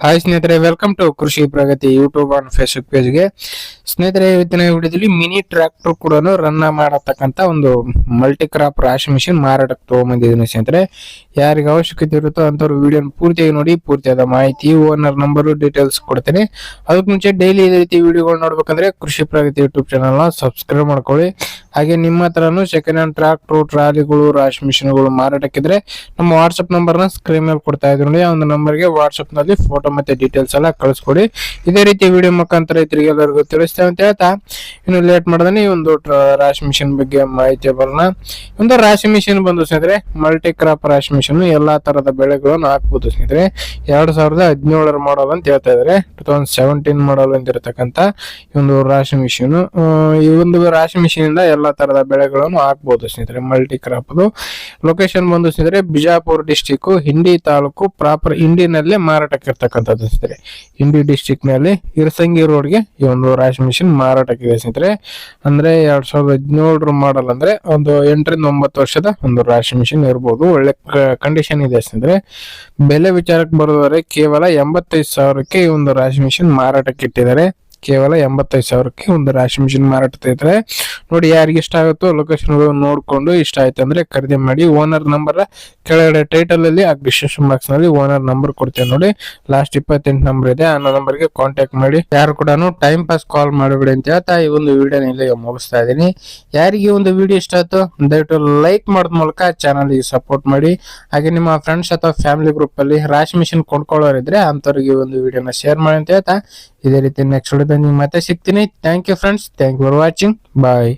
Hi ಸ್ನೇಹಿತರೆ welcome to Krishi Pragati YouTube and Facebook ಪೇಜ್ಗೆ ಸ್ನೇಹಿತರೆ, ಇವತ್ತಿನ ವಿಡಿಯೋದಲ್ಲಿ ಮಿನಿ ಟ್ರ್ಯಾಕ್ಟರ್ ಕೂಡ ರನ್ ಮಾಡತಕ್ಕಂತ ಒಂದು ಮಲ್ಟಿ ಕ್ರಾಪ್ ರಾಶಿ ಮಿಷಿನ್ ಮಾರಾಟಕ್ಕೆ ತಗೊಂಬಂದಿದ್ದೀನಿ ಸ್ನೇಹಿತರೆ. ಯಾರಿಗೆ ಅವಶ್ಯಕತೆ ಇರುತ್ತೋ ಅಂಥವ್ರು ವಿಡಿಯೋನ ಪೂರ್ತಿಯಾಗಿ ನೋಡಿ, ಪೂರ್ತಿಯಾದ ಮಾಹಿತಿ ಓನರ್ ನಂಬರು ಡೀಟೇಲ್ಸ್ ಕೊಡ್ತೇನೆ. ಅದಕ್ಕೆ ಮುಂಚೆ ಡೈಲಿ ಇದೇ ರೀತಿ ವಿಡಿಯೋಗಳು ನೋಡ್ಬೇಕಂದ್ರೆ ಕೃಷಿ ಪ್ರಗತಿ ಯೂಟ್ಯೂಬ್ ಚಾನಲ್ನ ಸಬ್ಸ್ಕ್ರೈಬ್ ಮಾಡ್ಕೊಳ್ಳಿ. ಹಾಗೆ ನಿಮ್ಮ ಹತ್ರನೂ ಸೆಕೆಂಡ್ ಹ್ಯಾಂಡ್ ಟ್ರ್ಯಾಕ್ಟರ್ ಟ್ರಾಲಿಗಳು ರಾಶಿ ಮಿಷಿನ್ಗಳು ಮಾರಾಟಕ್ಕಿದ್ರೆ ನಮ್ಮ ವಾಟ್ಸ್ಆಪ್ ನಂಬರ್ನ ಸ್ಕ್ರೀನ್ ಮೇಲೆ ಕೊಡ್ತಾ ಇದ್ರು ನೋಡಿ. ಆ ಒಂದು ನಂಬರ್ಗೆ ವಾಟ್ಸಪ್ನಲ್ಲಿ ಫೋಟೋ ಮತ್ತೆ ಡೀಟೇಲ್ಸ್ ಎಲ್ಲ ಕಳಿಸ್ಕೊಡಿ. ಇದೇ ರೀತಿ ವಿಡಿಯೋ ಮುಖಾಂತರ ರೈತರಿಗೆ ಎಲ್ಲರಿಗೂ ತಿಳಿಸ್ತೇವೆ ಅಂತ ಹೇಳ್ತಾ. ಇನ್ನು ಲೇಟ್ ಮಾಡ್ದಾನೆ ಈ ಒಂದು ರಾಶಿ ಮಿಷನ್ ಬಗ್ಗೆ ಮಾಹಿತಿ ಬರೋಣ. ಒಂದು ರಾಶಿ ಮಿಷನ್ ಬಂದು ಸ್ನೇಹಿತರೆ ಮಲ್ಟಿ ಕ್ರಾಪ್ ರಾಶಿ ಮಿಷನ್ ಎಲ್ಲಾ ತರದ ಬೆಳೆಗಳನ್ನು ಹಾಕ್ಬೋದು ಸ್ನೇಹಿತರೆ. ಎರಡ್ ಸಾವಿರದ ಹದಿನೇಳರ ಮಾಡಲ್ ಅಂತ ಹೇಳ್ತಾ ಇದಾರೆ. ಟೂ ತೌಸಂಡ್ ಸೆವೆಂಟೀನ್ ಮಾಡಲ್ ಅಂತ ಇರತಕ್ಕಂತ ಈ ಒಂದು ರಾಶಿ ಮಿಷನ್ ಈ ಒಂದು ರಾಶಿ ಮಿಷನ್ ಇಂದ ಎಲ್ಲಾ ತರದ ಬೆಳೆಗಳನ್ನು ಹಾಕ್ಬೋದು ಸ್ನೇಹಿತರೆ ಮಲ್ಟಿ ಕ್ರಾಪ್ ಲೊಕೇಶನ್ ಬಂದು ಸ್ನೇಹಿತರೆ, ಬಿಜಾಪುರ ಡಿಸ್ಟಿಕ್ ಹಿಂಡಿ ತಾಲೂಕು ಪ್ರಾಪರ್ ಹಿಂಡಿನಲ್ಲೇ ಮಾರಾಟಕ್ಕೆ ಇರ್ತಕ್ಕಂಥದ್ದು ಸ್ನೇಹಿತರೆ. ಹಿಂಡಿ ಡಿಸ್ಟಿಕ್ನಲ್ಲಿ ಇರಸಂಗಿ ರೋಡ್ಗೆ ಈ ಒಂದು ರಾಶಿ ಮಿಷಿನ್ ಮಾರಾಟಕ್ಕಿದೆ ಸ್ನೇಹಿತರೆ. ಅಂದ್ರೆ ಎರಡ್ ಸಾವಿರದ ಹದಿನೇಳರ ಮಾಡಲ್ ಅಂದ್ರೆ ಒಂದು ಎಂಟರಿಂದ ಒಂಬತ್ತು ವರ್ಷದ ಒಂದು ರಾಶಿ ಮಿಷಿನ್ ಇರ್ಬೋದು. ಒಳ್ಳೆ ಕಂಡೀಷನ್ ಇದೆ ಸ್ನೇಹಿತರೆ. ಬೆಲೆ ವಿಚಾರಕ್ಕೆ ಬರೋದಾದ್ರೆ ಕೇವಲ ಎಂಬತ್ತೈದು ಸಾವಿರಕ್ಕೆ ಈ ಒಂದು ರಾಶಿ ಮಿಷಿನ್ ಮಾರಾಟಕ್ಕೆ ಇಟ್ಟಿದ್ದಾರೆ ಕೇವಲ ಎಂಬತ್ತೈದು ಸಾವಿರಕ್ಕೆ ಒಂದು ರಾಶಿ ಮಿಷಿನ್ ಮಾರಾಟ ಇದ್ರೆ ನೋಡಿ ಯಾರಿಗೆ ಇಷ್ಟ ಆಗುತ್ತೋ ಲೊಕೇಶನ್ ನೋಡ್ಕೊಂಡು ಇಷ್ಟ ಆಯ್ತು ಅಂದ್ರೆ ಖರೀದಿ ಮಾಡಿ. ಓನರ್ ನಂಬರ್ ಕೆಳಗಡೆ ಟೈಟಲ್ ಅಲ್ಲಿ ಆ ಡಿಸ್ಕ್ರಿಪ್ಷನ್ ಬಾಕ್ಸ್ನಲ್ಲಿ ಓನರ್ ನಂಬರ್ ಕೊಡ್ತೇವೆ ನೋಡಿ. ಲಾಸ್ಟ್ ಇಪ್ಪತ್ತೆಂಟು ನಂಬರ್ ಇದೆ. ಆ ನಂಬರ್ಗೆ ಕಾಂಟ್ಯಾಕ್ಟ್ ಮಾಡಿ. ಯಾರು ಕೂಡ ಟೈಮ್ ಪಾಸ್ ಕಾಲ್ ಮಾಡಬೇಡಿ ಅಂತ ಹೇಳ್ತಾ ಈ ಒಂದು ವಿಡಿಯೋನ ಇಲ್ಲಿ ಮುಗಿಸ್ತಾ ಇದ್ದೀನಿ. ಯಾರಿಗೆ ಒಂದು ವಿಡಿಯೋ ಇಷ್ಟ ಆಯ್ತು ದಯವಿಟ್ಟು ಲೈಕ್ ಮಾಡೋದ್ ಮೂಲಕ ಚಾನಲ್ಗೆ ಸಪೋರ್ಟ್ ಮಾಡಿ. ಹಾಗೆ ನಿಮ್ಮ ಫ್ರೆಂಡ್ಸ್ ಅಥವಾ ಫ್ಯಾಮಿಲಿ ಗ್ರೂಪ್ ಅಲ್ಲಿ ರಾಶಿ ಮಿಷಿನ್ ಕೊಂಡ್ಕೊಳ್ಳೋರಿದ್ರೆ ಅಂತವ್ರಿಗೆ ಒಂದು ವಿಡಿಯೋನ ಶೇರ್ ಮಾಡಿ ಅಂತ ಹೇಳ್ತಾ ಇದೇ ರೀತಿ ನೆಕ್ಸ್ಟ್ ವಿಡಿಯೋದಲ್ಲಿ ಮತ್ತೆ ಸಿಗ್ತೀನಿ. Thank you friends thank you for watching bye